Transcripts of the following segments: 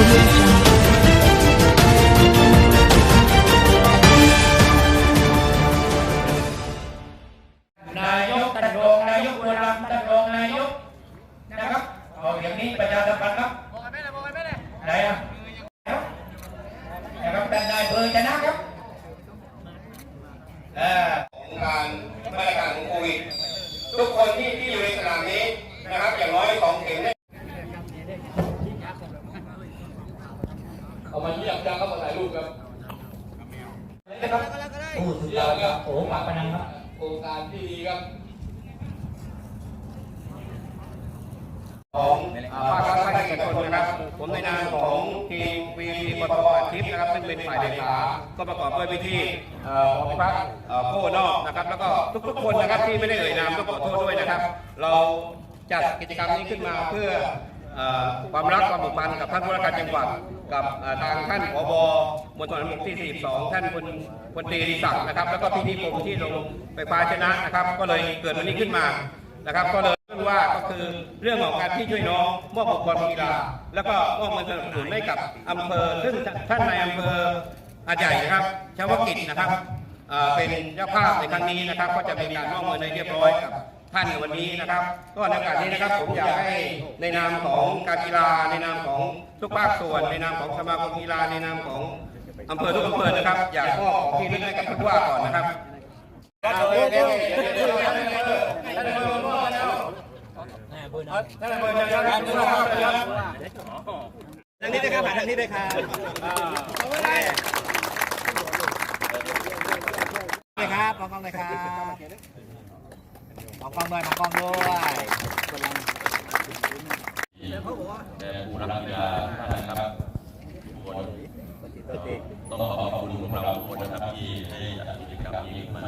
audio jungle. นายกท่านรองนายกบุรีรัมย์ท่านรองนายกนะครับเอาอย่างนี้ประชาสัมพันธ์ครับไหนอะนะครับท่านนายอำเภอชนะครับเอ่อของการมาตรการของโควิดทุกคนที่ที่อยู่ในสนามนี้นะครับอย่างน้อยสองเข็มได้ เอามาเยี่ยมจังครับมาถ่ายรูปครับ นะ ครับโอ้สุดยอดครับโอ้ปากพนังครับโครงการที่ดีครับของภาครัฐภาคเอกชนนะครับ ผมในนามของทีมวีปตอาทิตย์นะครับซึ่งเป็นฝ่ายเลขาก็ประกอบด้วยพิธีเอ่อของพรรคเอ่อโคนอกนะครับ แล้วก็ทุกๆคนนะครับที่ไม่ได้เอ่ยนามต้องขอโทษด้วยนะครับ เราจัดกิจกรรมนี้ขึ้นมาเพื่อเอ่อความรักความผูกพันกับท่านผู้ว่าการจังหวัด กับทางท่านผบมณฑลทหารบกที่ 42 ท่านพลพลตรีดิศักดิ์นะครับ แล้วก็พี่ๆผมที่ลงไฟฟ้าชนะนะครับ ก็เลยเกิดวันนี้ขึ้นมานะครับ ก็เลยเรื่องว่าก็คือเรื่องของการที่ช่วยน้องมอบอุปกรณ์กีฬาแล้วก็มอบเงินสนับสนุนให้กับอำเภอ ซึ่งท่านนายอำเภออาใหญ่นะครับชาวกิจนะครับเป็นเจ้าภาพในครั้งนี้นะครับ ก็จะมีการมอบเงินในเรียบร้อยกับ ท่านในวันนี้นะครับก็ในโอกาสนี้นะครับผมอยากให้ในนามของการกีฬาในนามของทุกภาคส่วน ในนามของสมาคมกีฬาในนามของอำเภอทุกอำเภอนะครับ อยากมอบของที่ระลึกให้กับผู้ว่าก่อนนะครับทางนี้ด้วยครับทางนี้ด้วยครับเลยครับมองกล้องเลยครับ มองกล้องด้วยมองกล้องด้วยแต่ผู้รับกีฬาท่านนะครับทุกคนต้องขอขอบคุณพวกเราทุกคนนะครับที่ให้จัดกิจกรรมนี้มา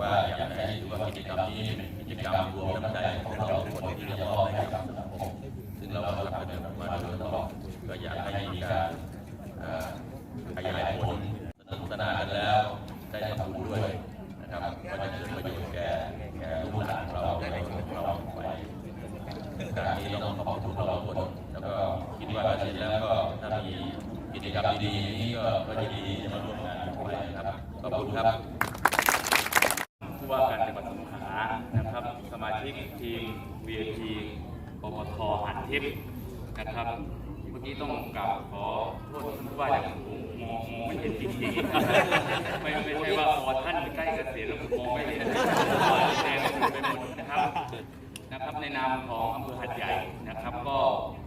ว่าอยากให้ดูว่ากิจกรรมนี้เป็นกิจกรรมรวมน้ำใจของพวกเราทุกคนที่จะมอบให้กับสังคมซึ่งเราทำกันมาโดยตลอดก็อยากให้มีการเอ่อขยายผลสนุกสนานกันแล้วได้ทำบุญด้วยนะครับก็จะเกิดประโยชน์แก่แก่ลูกหลานของเราและของเราไป การนี้ต้องขอบคุณเราทุกคนแล้วก็คิดว่าเสร็จแล้วก็ถ้ามีกิจกรรมดีๆนี้ก็ก็ยินดีจะมาร่วมงานไปนะครับขอบ ครับผู้ว่าการจังหวัดสงขลานะครับ สมาชิกทีม VIP ปปทหันทิพย์นะครับเมื่อกี้ต้องกราบขอโทษท่านผู้ว่าอย่างผมมองมองไม่เห็นจริงๆไม่ไม่ใช่ว่าพอท่านใกล้เกษียณแล้วผมมองไม่เห็นแดงไปหมดนะครับนะครับในนามของอำเภอหัดใหญ่นะครับ ก็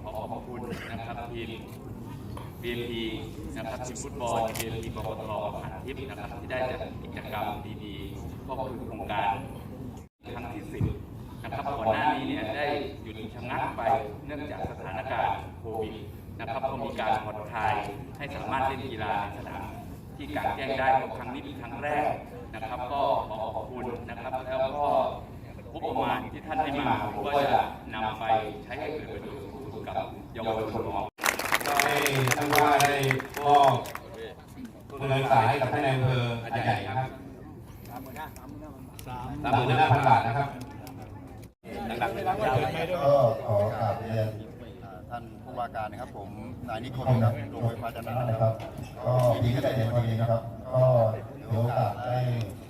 ขอขอบคุณนะครับทีม BNP นะครับทีมฟุตบอล BNP ปปทห ทิพย์นะครับที่ได้จัดกิจกรรมดีๆก็คือโครงการครั้งที่10นะครับก่อนหน้านี้เนี่ยได้หยุดชะงักไปเนื่องจากสถานการณ์โควิดนะครับก็มีการผ่อนคลายให้สามารถเล่นกีฬาในสนามที่กลางแจ้งได้ครั้งนี้เป็นครั้งแรกนะครับ ก็ขอขอบคุณนะครับแล้วก็งบประมาณที่ท่านให้มาผมก็จะนำไปใช้ให้เกิดประโยชน์สูงสุดกับเยาวชนของก็ให้ท่านว่าได้มอบ ทุนการศึกษาให้กับท่านนายอำเภออาใหญ่นะครับสามหมื่นห้าพันบาทนะครับดังๆเลยนะครับก็ขอกราบเรียนท่านผู้ว่าการนะครับผมนายนิคมครับโรงไฟฟ้าจันทร์นะครับ ก็ดีใจในวันนี้นะครับ ก็ถือโอกาสได้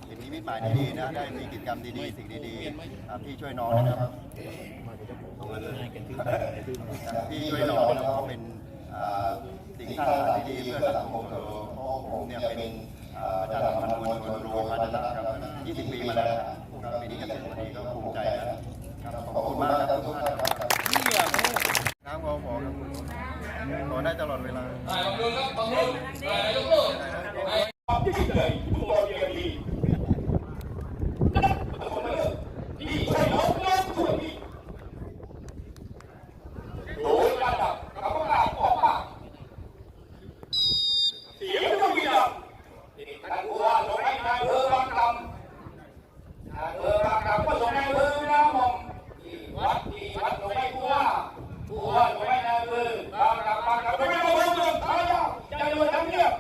เห็นนิมิตหมายดีๆนะได้มีกิจกรรมดีๆสิ่งดีๆอ่าที่ช่วยน้องนะครับที่ช่วยน้องแล้วก็เป็นอ่าสิ่งสร้างสรรค์ที่ดีเพื่อสังคมของเราเพราะ ผมเนี่ยเป็นอ่ารย์มันมวลชนโรงไฟฟ้าจันทร์ครับ 20 ปีมาแล้วครับปีนี้เกษียณวันนี้ก็ภูมิใจนะครับขอบคุณมากครับทุกท่านครับน้ำพอพอครับขอได้ตลอดเวลา เสียงต้องมีดังท่านผู้ว่าส่งให้นายอำเภอบางกำนายอำเภอบางกำก็ส่งให้อำเภอแม่น้ำมองที่วัดที่วัดส่งให้ผู้ว่าผู้ว่าส่งให้นายอำเภอบางกำบางกำส่งให้อำเภอเมืองทายาจะอยู่ทำเนียบ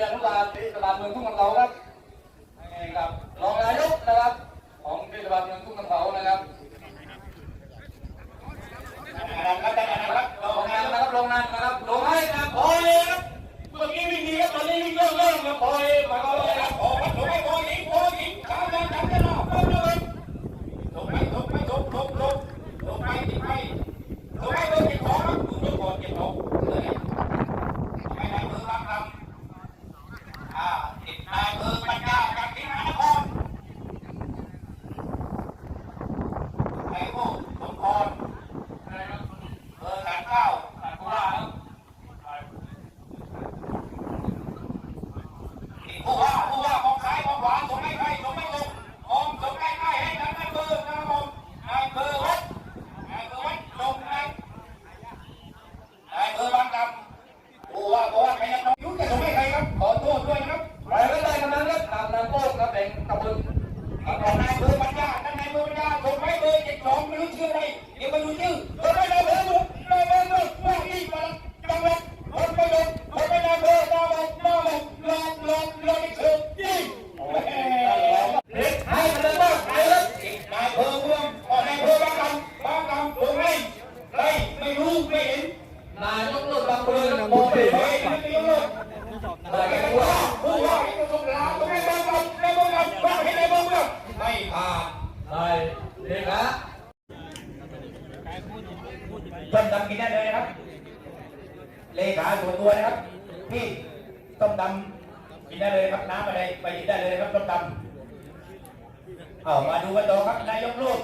เมืองทุ่งลำเภาครับนี่ครับรองนายกนะครับ ของเทศบาลเมืองทุ่งลำเภานะครับนะครับได้นะครับลงนานนะครับลงนานนะครับลงให้ครับพอเลยครับเมื่อกี้วิ่งดีครับตอนนี้วิ่งเริ่มเริ่มครับพอเลยมาก็เลยครับโอ้โหถูกไม่โอ้ยิงโอ้ยิงตามกันตามกันรอบเลยเลยถูกไหมถูกไหมถูกถูกถูกถูกไหมถูกไหมถูกไหมเบอร์เจ็ดสองครับดูยกก่อนเจ็ดสองเลยไม่ได้เบอร์บางคำอ่าติดนายเบอร์ปัญญาจากที่มหานครไอ้พวกสมพรเบอร์สามเก้าผู้ว่าครับผู้ว่าผู้ว่ามองซ้ายมองขวาส่งให้ใครส่งไม่ลงมองส่งให้ใครให้ทางนายเบอร์นะครับผมนายเบอร์วัดนายเบอร์วัดลงนายนายเบอร์บางกำผู้ว่าบอกว่าใครยังยุ่งจะส่งให้ใครครับขอโทษด้วยนะครับ ไปก็ได้กำนันครับตามนำโป้ครับแบ่ งตะบนเอาของนายมือปัญญาท่านนายมือปัญญาส่งให้เบอร์เจ็ดสองไม่รู้ชื่ออะไรเดี๋ยวไปดูชื่อส่งให้นายเบอร์บุกนายเบอร์บุกว่าอีกมาจังหวัดคนไปลงคนไปนายเบอร์ดาวบอกดาวบอกลองลองลองนี่คือยิงเด็กให้กันเลยว่าไปแล้วนายเบอร์เมืองอ๋อนายเบอร์บางกำบางกำส่งให้ใครไม่รู้ไม่เห็น นายกเลิกบางคนครับ โอ้ โอ้ ย ย ไม่ไม่รู้ นายก ผู้ ว่า ว่าผู้ว่าไอ้ตัวลาตัวไม่บ้างกันไม่บ้างกันบ้างให้ในบ้างกันไม่ผ่าน นายเลขา ต้มดำกินได้เลยนะครับ เลขาส่วนตัวนะครับ พี่ต้มดำกินได้เลยครับน้ำ อะไรไปกินได้เลยครับต้มดำเอามาดูกันต่อครับนายกลูก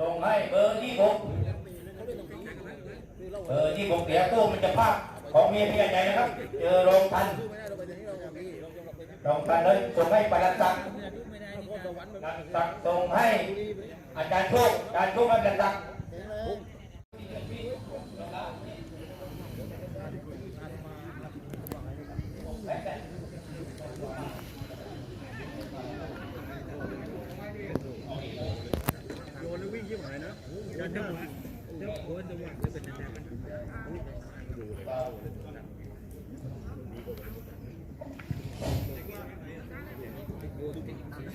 ส่งให้เบอร์ที่หกเบอร์ที่หกเสียตู้มันจะภาคของเมียพี่ใหญ่นะครับ เจอโรงทันโรงทันเลยส่งให้ปลัดศักดิ์ปลัดศักดิ์ส่งให้อาจารย์โชคอาจารย์โชคให้ปลัดศักดิ์ ผ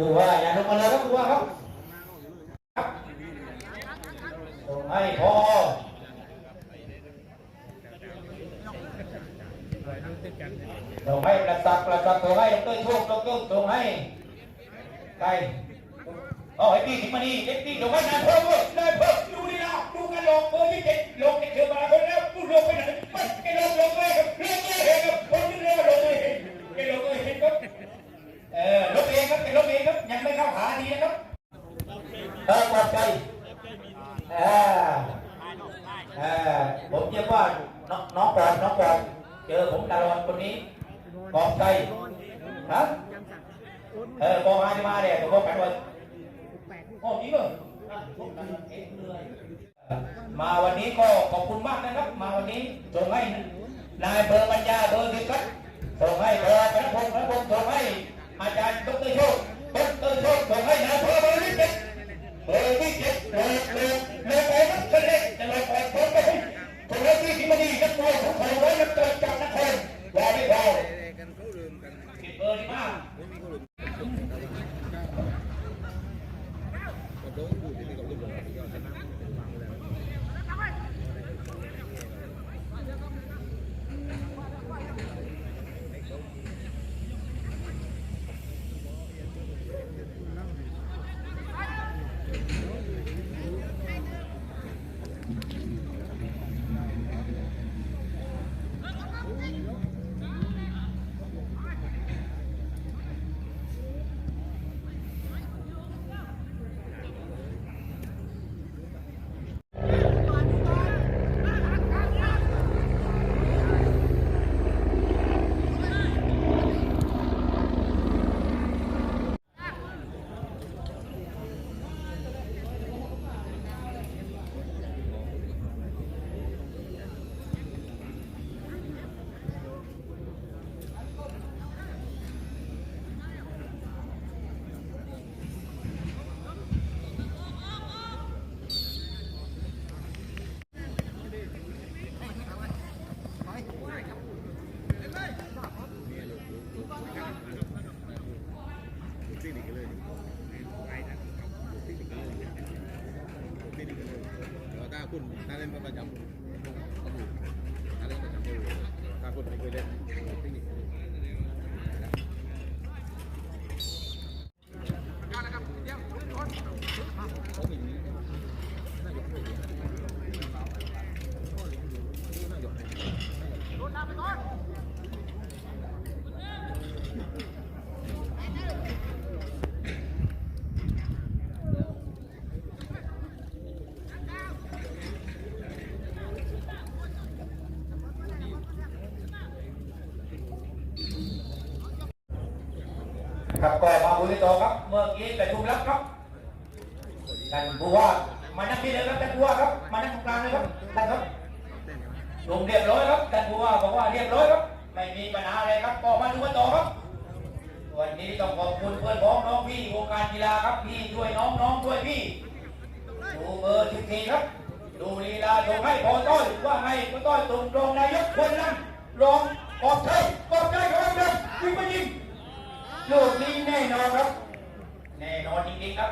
ู้ว่าอย่าลงมาเลยครับผู้ว่าครับครับส่งให้พอส่งให้ประสักประสักส่งให้ดรโชคดรส่งให้ใคร เอาให้พี่สิงห์มณีเด็กพี่ส่งให้นายเพิ่มด้ยนายเพิ่มดูนี่นะดูกันลงเบอร์ที่เจ็ดลงเด็กเถื่อมาคนแล้วพูดลงไปไหนมันไอ้ลงลงไปครับลงไม่เห็นครับคนที่เรียกว่าลงไม่เห็นไอ้ลงไม่เห็นครับเออลบเองครับเป็นลบเองครับยังไม่เข้าขาดีนะครับเออปลอดใจเออเออผมเรียกว่าน้องปลอดน้องปลอดเจอผมดารอนคนนี้ปลอดใจฮะเออบอกมาจะมาเนี่ยผมบอกกันว่า โอ้ยเหรออะผมกำลังเอ็นเลยมาวันนี้ก็ขอบคุณมากนะครับ มาวันนี้ส่งให้นายเบอร์ปัญญาเบอร์สิครับส่งให้เบอร์พระพงศ์พระพงศ์ส่งให้อาจารย์ดรโชคดรโชคส่งให้นายพลเบอร์ที่เจ็ดเบอร์ที่เจ็ดเบอร์เบอร์เบอร์ไปนักแสดงจะลอยไปพร้อมไปส่งให้ที่ที่มาดีนักมวยของเขาไว้นักเตะจากนครวาริวาเบอร์ที่ห้าถ้ ครับก็มาบุญต่อครับ เมื่อกี้ประชุมแล้วครับท่านผู้ว่ามานั่งที่เลยครับท่านผู้ว่าครับมานั่งตรงกลางเลยครับท่านครับลงเรียบร้อยครับท่านผู้ว่าบอกว่าเรียบร้อยครับไม่มีปัญหาอะไรครับก็มาดูกันต่อครับวันนี้ต้องขอบคุณเพื่อนพ้องน้องพี่วงการกีฬาครับพี่ช่วยน้องน้องช่วยพี่ดูเบอร์สิบสี่ครับ ดูลีลาส่งให้พอต้อยว่าไงพอต้อยตรงตรงนายกคนนั้นรองขอบใจขอบใจครับเดิมยิงไปยิง ลูกนี้แน่นอนครับ แน่นอนจริงๆครับ